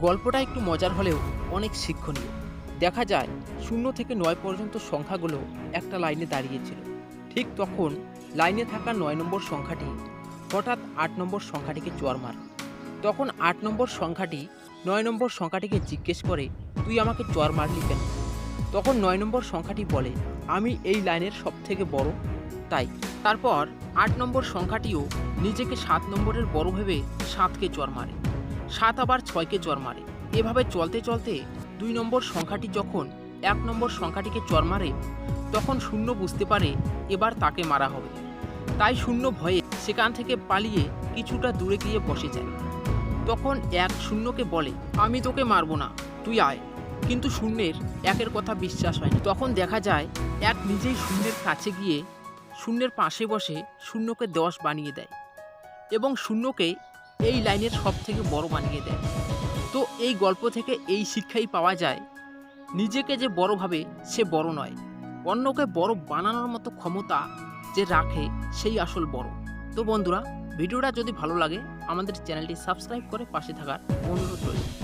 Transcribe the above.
গল্পটা একটু মজার হলেও অনেক শিক্ষণীয়। দেখা যায়, শূন্য থেকে নয় পর্যন্ত সংখ্যাগুলো একটা লাইনে দাঁড়িয়েছিল। ঠিক তখন লাইনে থাকা নয় নম্বর সংখ্যাটি হঠাৎ আট নম্বর সংখ্যাটিকে চর মারে। তখন আট নম্বর সংখ্যাটি নয় নম্বর সংখ্যাটিকে জিজ্ঞেস করে, তুই আমাকে চর মারলি কেন? তখন নয় নম্বর সংখ্যাটি বলে, আমি এই লাইনের সব থেকে বড়। তাই, তারপর আট নম্বর সংখ্যাটিও নিজেকে সাত নম্বরের বড় ভেবে সাতকে চর মারে। সাত আবার ছয়কে চর মারে। এভাবে চলতে চলতে দুই নম্বর সংখ্যাটি যখন এক নম্বর সংখ্যাটিকে চর মারে, তখন শূন্য বুঝতে পারে এবার তাকে মারা হবে। তাই শূন্য ভয়ে সেখান থেকে পালিয়ে কিছুটা দূরে গিয়ে বসে যায়। তখন এক শূন্যকে বলে, আমি তোকে মারবো না, তুই আয়। কিন্তু শূন্যের একের কথা বিশ্বাস হয়নি তখন দেখা যায় এক নিজেই শূন্যের কাছে গিয়ে শূন্যের পাশে বসে শূন্যকে দশ বানিয়ে দেয় এবং শূন্যকে এই লাইনের সব থেকে বড় বানিয়ে দেয়। তো এই গল্প থেকে এই শিক্ষাই পাওয়া যায়, নিজেকে যে বড় ভাবে সে বড় নয়, অন্যকে বড় বানানোর মতো ক্ষমতা যে রাখে সেই আসল বড়। তো বন্ধুরা, ভিডিওটা যদি ভালো লাগে, আমাদের চ্যানেলটি সাবস্ক্রাইব করে পাশে থাকার অনুরোধ রইল।